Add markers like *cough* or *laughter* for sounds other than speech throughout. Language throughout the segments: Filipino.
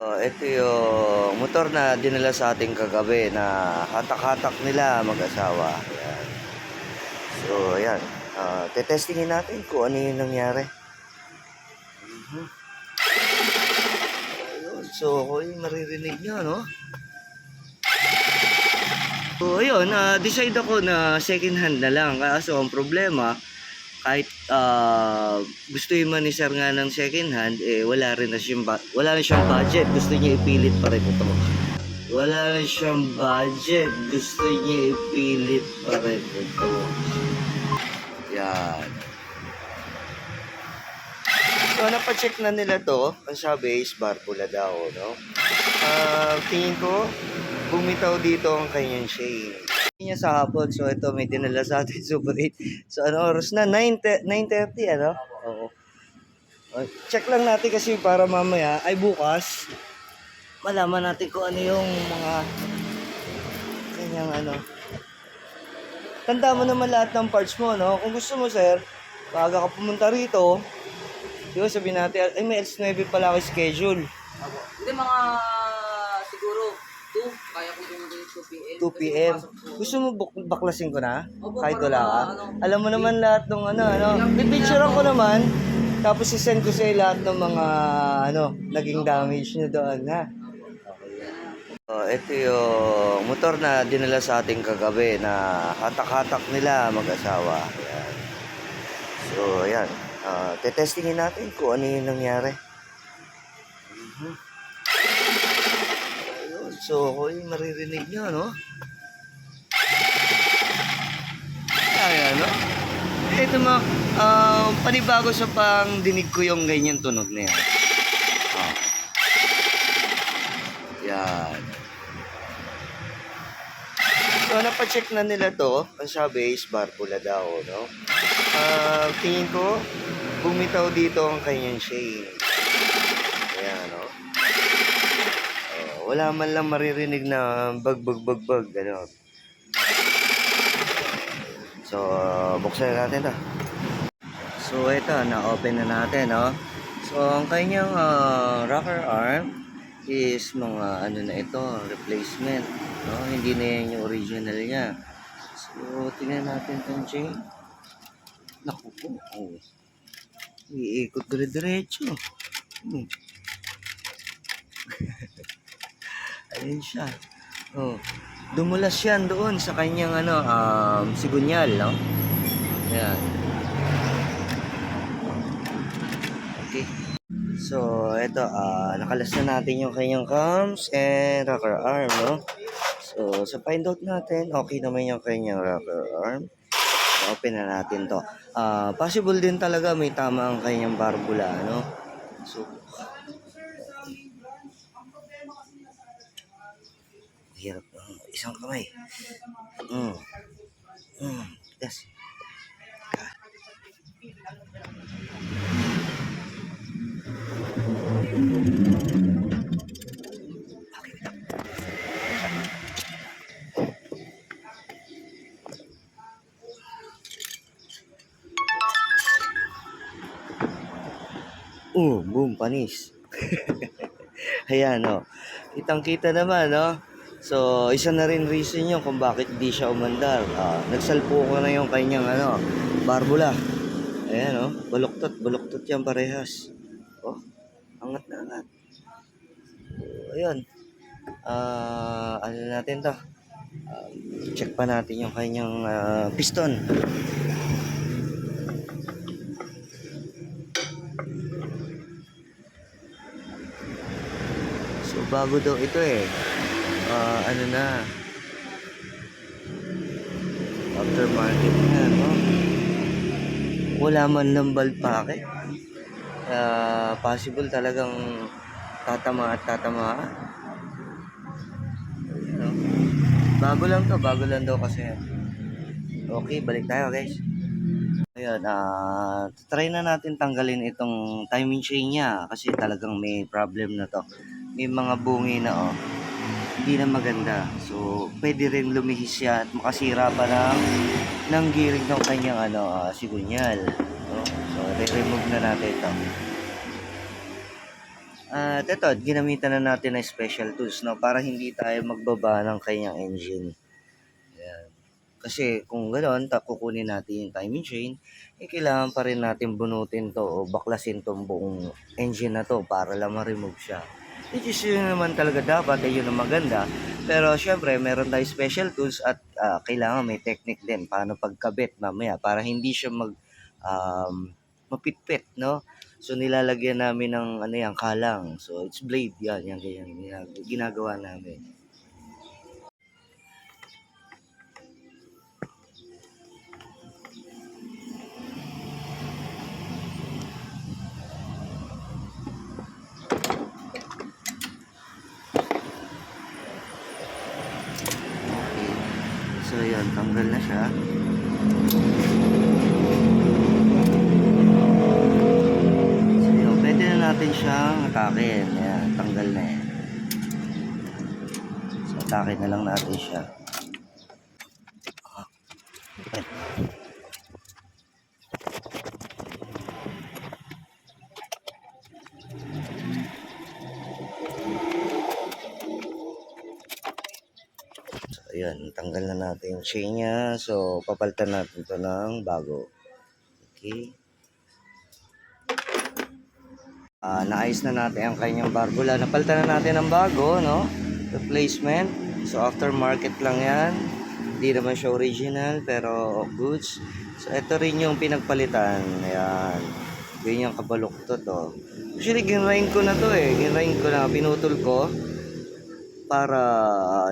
Oh, ito yung motor na dinala sa ating kagabi na hatak-hatak nila mag-asawa. So, ayan. Ah, tetestingin natin kung ano yung nangyari. Mhm. Ayun. So, ako yung maririnig nyo, no? So, ayun. ah, decide ako na second hand na lang. Kaso, ang problema, kahit ah, gusto yung man ni sir nga ng second hand, eh wala rin na siyang, wala na siyang budget. Gusto niya ipilit pa rin ito. Wala na siyang budget. Gusto niya ipilit pa rin ito. Yan. So, napacheck na nila to. Ang sabi is barbula daw, no? Ah, tingin ko, bumitaw dito ang kanyang shade niya sa hapon. So, ito may dinala sa atin *laughs* Super 8. So, ano oras na? 9, 9.30, ano? Oo. Uh, check lang natin kasi para mamaya, ay bukas, malaman natin kung ano yung mga kanyang ano. Tanda mo naman lahat ng parts mo, no? Kung gusto mo, sir, baga ka pumunta rito, di ba sabihin natin, ay may S9 pala ako schedule. Hindi mga 2 p.m. 2 p.m. Gusto mo buk- baklasin ko na? Opo, Kahit para wala ka? ano. Alam mo naman lahat ng ano, ano. Pipicturean ko naman. Tapos isend ko sa'yo lahat ng mga ano, naging damage nyo doon, ha? Oh, ito yung motor na dinala sa ating kagabi na hatak-hatak nila mag-asawa. Ayan. So, ayan. Ah, tetestingin natin kung ano yung nangyari. Mhm. Ayun. So, ako yung maririnig nyo, no? Ayan, no? Ito mga, ah, panibago sa pang dinig ko yung ganyan tunog na yan. Ah. Yan. So, napacheck na nila to. Ang sabi is barbula daw, no? Ah, tingin ko, bumitaw dito ang kanyang shade. Wala man lang maririnig na bag bag bag bag gano'n. So, buksan na natin to. So, ito, na-open na natin, no? So, ang kanyang ah, rocker arm is mga ano na ito, replacement, no? Hindi na yan yung original niya. So, tingnan natin itong chain. Naku po, oh. Iikot dire-diretso. Hmm. *laughs* Ayun siya. Oh. Dumulas yan doon sa kanyang ano, um, sigunyal, no? Ayan. Okay. So, ito, ah nakalas na natin yung kanyang cams and rocker arm, no? So, sa find out natin, okay naman yung kanyang rocker arm. So, open na natin to. Ah, possible din talaga may tama ang kanyang barbula, no? So, hirap ng isang kamay. Mm. Mm. Yes. Oh, boom, panis. *laughs* Ayan, no. Kitang-kita naman, no? So, isa na rin reason yun kung bakit di siya umandar. Ah, nagsalpo ko na yung kanyang, ano, barbula. Ayan, no? Baluktot, baluktot yan parehas. Oh, angat na angat. So, ayun. Ah, ano natin to? Ah, check pa natin yung kanyang ah, piston. So, bago daw ito eh. Ah, ano na. Aftermarket na, no? Wala man lang balpake. Ah, possible talagang tatama at tatama. No? Bago lang to, bago lang daw kasi. Okay, balik tayo guys. Ayun, ah, try na natin tanggalin itong timing chain niya kasi talagang may problem na to. May mga bungi na oh. Hindi na maganda. So, pwede rin lumihis siya at makasira pa ng ng gearing ng kanyang ano, ah, sigunyal. No? So, re-remove na natin ito. At ito, ginamitan na natin ng special tools no para hindi tayo magbaba ng kanyang engine. Ayan. Kasi kung gano'n, ta- kukunin natin yung timing chain, eh kailangan pa rin natin bunutin to o baklasin tong buong engine na to para lang ma-remove siya. Which is yun naman talaga dapat, eh yun ang maganda. Pero syempre, meron tayo special tools at ah, kailangan may technique din paano pagkabit mamaya para hindi siya mag um, mapitpit, no? So nilalagyan namin ng ano yan, kalang. So it's blade yan, yan ganyan ginag- ginagawa namin. Siyang atakin. Ayan, tanggal na yan. So atakin na lang natin siya. Okay. So, ayan, tanggal na natin yung chain niya. So, papalitan natin to ng bago. Okay. Ah, naayos na natin ang kanyang barbula. Napalitan na natin ng bago, no? Replacement. So, aftermarket lang yan. Hindi naman siya original, pero goods. So, ito rin yung pinagpalitan. Ayan. Ganyan kabalok to to. Actually, ginrain ko na to eh. Ginrain ko na. Pinutol ko para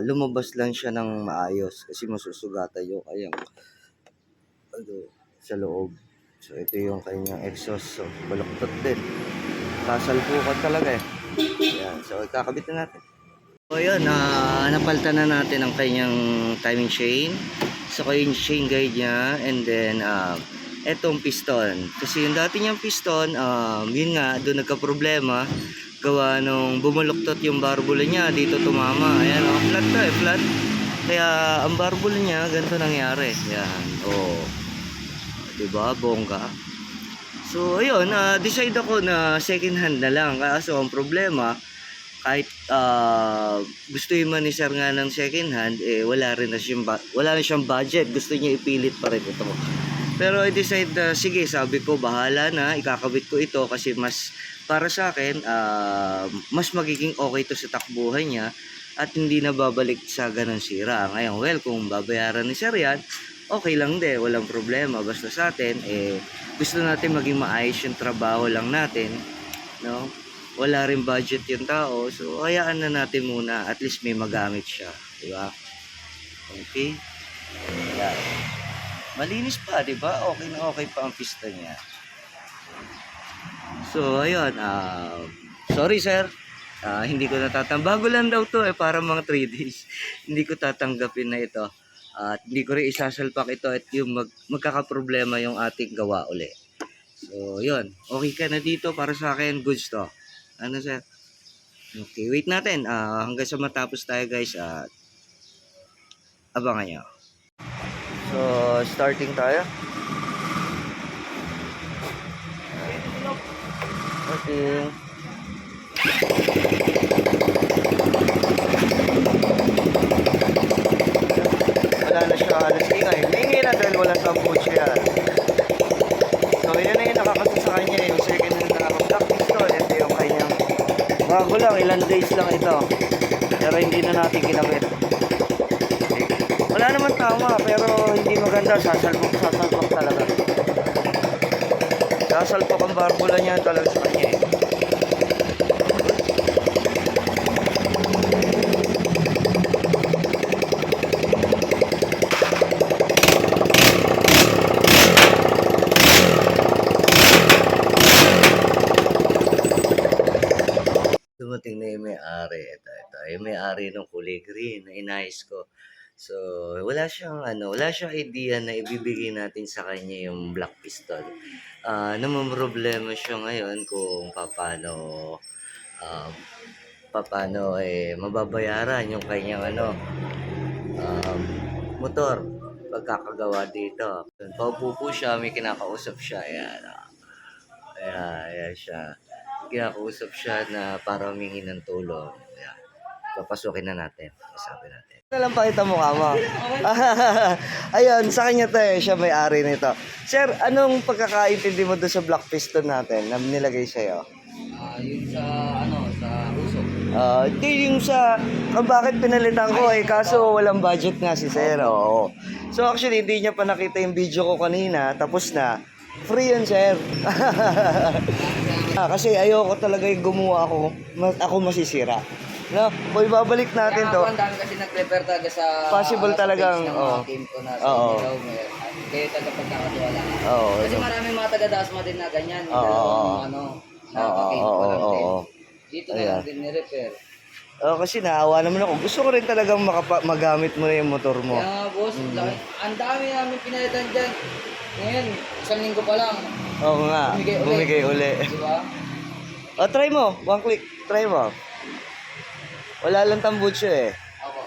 lumabas lang siya ng maayos kasi masusugatan yung kanyang ano, sa loob. So ito yung kanyang exhaust. So baluktot din. Kasalpukan talaga eh. Yan. So kakabit na natin. So yun, ah napalitan na natin ang kanyang timing chain. So yung chain guide niya and then ah etong piston. Kasi yung dati niyang piston, um, yun nga, doon nagka-problema gawa nung bumuluktot yung barbula niya dito tumama ayan oh flat to eh flat kaya ang barbula niya ganito nangyari yan oh diba bongga so ayun ah, decide ako na second hand na lang. Kaso ang problema kahit ah, gusto yung man sir nga ng second hand eh wala rin na siyang wala na siyang budget. Gusto niya ipilit pa rin ito. Pero I decide na, sige, sabi ko, bahala na, ikakabit ko ito kasi mas, para sa akin, ah, mas magiging okay to sa takbuhan niya at hindi na babalik sa ganun sira. Ngayon, well, kung babayaran ni Sir yan, okay lang din, walang problema. Basta sa atin, eh, gusto natin maging maayos yung trabaho lang natin, no? Wala rin budget yung tao, so hayaan na natin muna, at least may magamit siya, di ba? Okay? Ayan. Malinis pa, di ba? Okay na okay pa ang pista niya. So, ayun. ah sorry, sir. Ah, hindi ko natatang. Bago lang daw to eh, para mga 3 days. *laughs* hindi ko tatanggapin na ito. At hindi ko rin isasalpak ito at yung mag, magkakaproblema yung ating gawa uli. So, yun. Okay ka na dito para sa akin. Goods to. Ano, sir? Okay, wait natin. Ah, hanggang sa matapos tayo, guys. At abangan nyo. So, starting tayo. Starting. Wala na siya halos ingay. Ingay na dahil walang tambucho yan. So, yan na yung nakakasa sa kanya. Yung second hand na naka-black pistol. Ito yung kanyang bago lang. Ilan days lang ito. Pero hindi na natin kinamit. Wala naman tama, pero hindi maganda. Sasalpok, sasalpok talaga. Sasalpok ang barbula niya talaga sa kanya eh. Dumating na yung may-ari. Ito, ito. Yung may-ari ng kulay inayos ko. So, wala siyang ano, wala siyang idea na ibibigay natin sa kanya yung black pistol. Ah, problema siya ngayon kung paano um, paano eh mababayaran yung kanyang ano um, motor pagkakagawa dito. Paupo po siya, may kinakausap siya. Ayan. ah. Ayan, ayan siya. kinakausap siya na para humingi ng tulong. Ayan. Papasukin na natin. Sabi natin. Na lang pakita mo mo. *laughs* Ayun, sa kanya to eh. Siya may-ari nito. Sir, anong pagkakaintindi mo doon sa black piston natin na nilagay sa'yo? Ah, yun sa, ano, sa usok. Ah, Hindi yung sa kung bakit pinalitan ko eh kaso walang budget nga si Sir. Oo. So actually hindi niya pa nakita yung video ko kanina tapos na. Free yun, Sir. *laughs* Ah, kasi ayoko talaga yung gumawa ako. Mas, ako masisira. No? Kung ibabalik natin Kaya to. ako, ang dami kasi nag-prepare talaga sa... Possible sa talagang, ng oo. mga team ko na sa Oo. Ilaw, may, kayo taga pagkakatiwala. Oo. Kasi ano. maraming mga taga-dasma din na ganyan. Oo, dalawang, oo. ano, lang oo, din. oo. Dito na lang din ni-repair. Oh, kasi naawa naman ako. Gusto ko rin talagang makapa- magamit mo na yung motor mo. Kaya nga boss, Mm. ang dami namin pinalitan dyan. Ngayon, isang linggo pa lang. Oo nga. Bumigay uli. Bumigay uli. Di ba? Oh, try mo. One click. Try mo. Wala lang tambutso eh. Ako.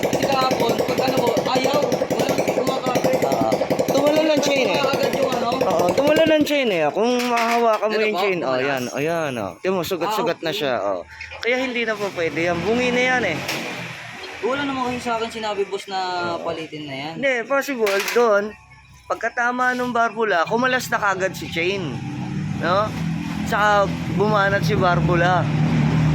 Kasi kahapon, pag ano ko, ayaw. Walang kumakapit. Oo. Tumalon ng chain eh. Agad yung ano. Oo, tumalon ng chain eh. Kung mahahawakan mo yung ba? chain, oh, yan, oh, yan, oh. Tingnan mo, sugat-sugat Ah, na siya, oh. Kaya hindi na po pwede yan. Bungi na yan eh. Wala naman kayo sa akin sinabi boss na palitin na yan. Hindi, possible, doon, pagkatama nung barbula, kumalas na kagad si chain. No? Tsaka bumanat si barbula.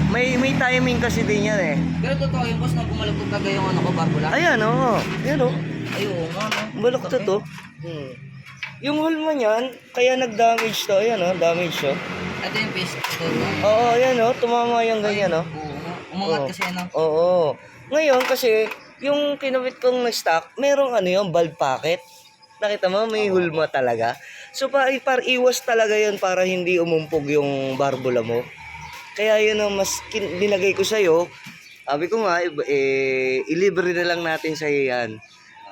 May may timing kasi din yan eh. Pero totoo yung boss na bumalagtog talaga yung ano ko, barbula. Ayan, oh. Yan, oh. Ay, oo nga, no? Balok to. Hmm. Yung hulma niyan, kaya nag-damage to. Ayan, oh. Damage, oh. Ito yung piston. Oo, ayan, oh. Tumama yung ganyan, oh. Oo nga. Umangat Oo. kasi ano. Oo. Ngayon kasi, yung kinabit kong na stock, merong ano yung bulb packet. Nakita mo, may hulma talaga. So, pa, par iwas talaga yun para hindi umumpog yung barbula mo. Kaya yun ang mas kin- nilagay ko sa'yo. Sabi ko nga, eh, eh, ilibre na lang natin sa'yo yan.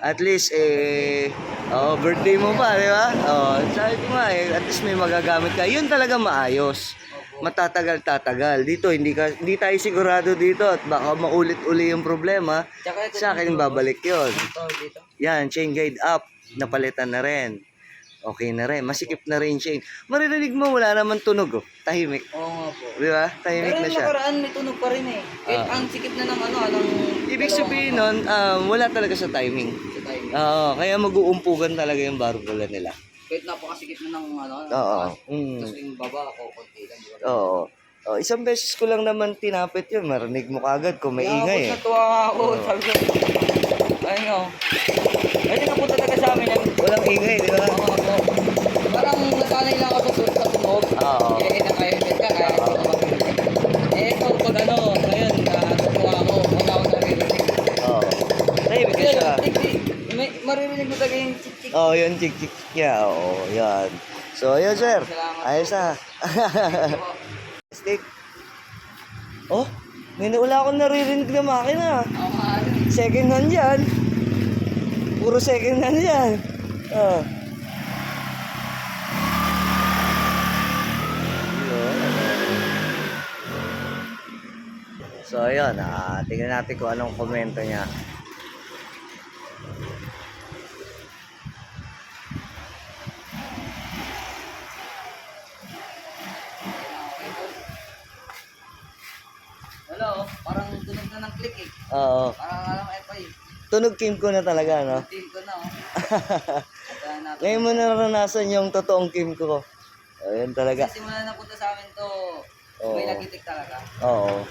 At least, eh, oh, birthday mo pa, di ba? Oh, sabi ko nga, eh, at least may magagamit ka. Yun talaga maayos. Matatagal-tatagal. Dito, hindi, ka, hindi tayo sigurado dito at baka maulit uli yung problema. Sa akin, babalik yon. Yan, chain guide up. Napalitan na rin. Okay na rin. Masikip na rin chain. Maririnig mo, wala naman tunog. Oh. Tahimik. Oo nga po. Di ba? Pero Tahimik na yung siya. nakaraan, may tunog pa rin eh. Ah. ang sikip na ng ano, anong... Ibig sabihin nun, um, wala talaga sa timing. Sa timing. Oo, kaya mag-uumpugan talaga yung barbula nila. Kahit napakasikip na ng ano. Oo. Mm. Tapos yung baba ako, konti lang. di ba? Oo. Oh, isang beses ko lang naman tinapit yun. Marinig mo kagad kung may Kaya ingay ako eh. natuwa ako. Sabi ko, ayun nga. Ay, nakapunta talaga sa amin yan. Walang ingay, di ba? Oo ako. Parang nasanay lang ako sa suot sa tunog. Oo. Eh, naka-helmet ka kahit Oo. hindi ka makinig. Eh, ito, pag ano, ngayon, natuwa ako. Wala ako naririnig. Oo. Tahimik na siya. Maririnig mo talaga yung oh, yun, chik-chik niya. Oo, yan. So, ayun, sir. Ayos na. *laughs* Stick. Oh, may wala akong naririnig na makina. Second hand yan. Puro second hand yan. Oh. So, ayun. Ah, tingnan natin kung anong komento niya. Hello, parang tunog na ng click eh. Oo. Parang alam FI. Tunog team ko na talaga, no? Team ko na oh. *laughs* Ngayon mo naranasan yung totoong Kim ko. Ayun talaga. Simula na punta sa amin to, Oo. may nagitik talaga. Oo.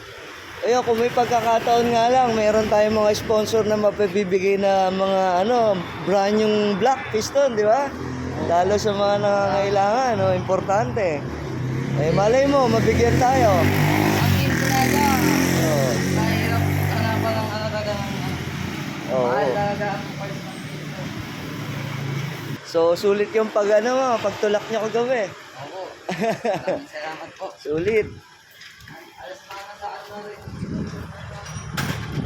Ayun, kung may pagkakataon nga lang, meron tayong mga sponsor na mapabibigay na mga ano, brand yung black piston, di ba? Lalo sa mga nangangailangan, no? importante. Eh, malay mo, mabigyan tayo. Talaga, Oo. mahirap hanapan ng talaga ng. Oo. Ang ng. So, sulit yung pag ano, mo, pagtulak niyo kagabi. Opo. Maraming *laughs* salamat po. Sulit. Alas pa na sa ano rin.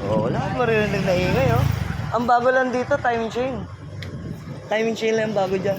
Oo, maririnig na ingay, oh. Ang bago lang dito, timing chain. Timing chain lang ang bago dyan.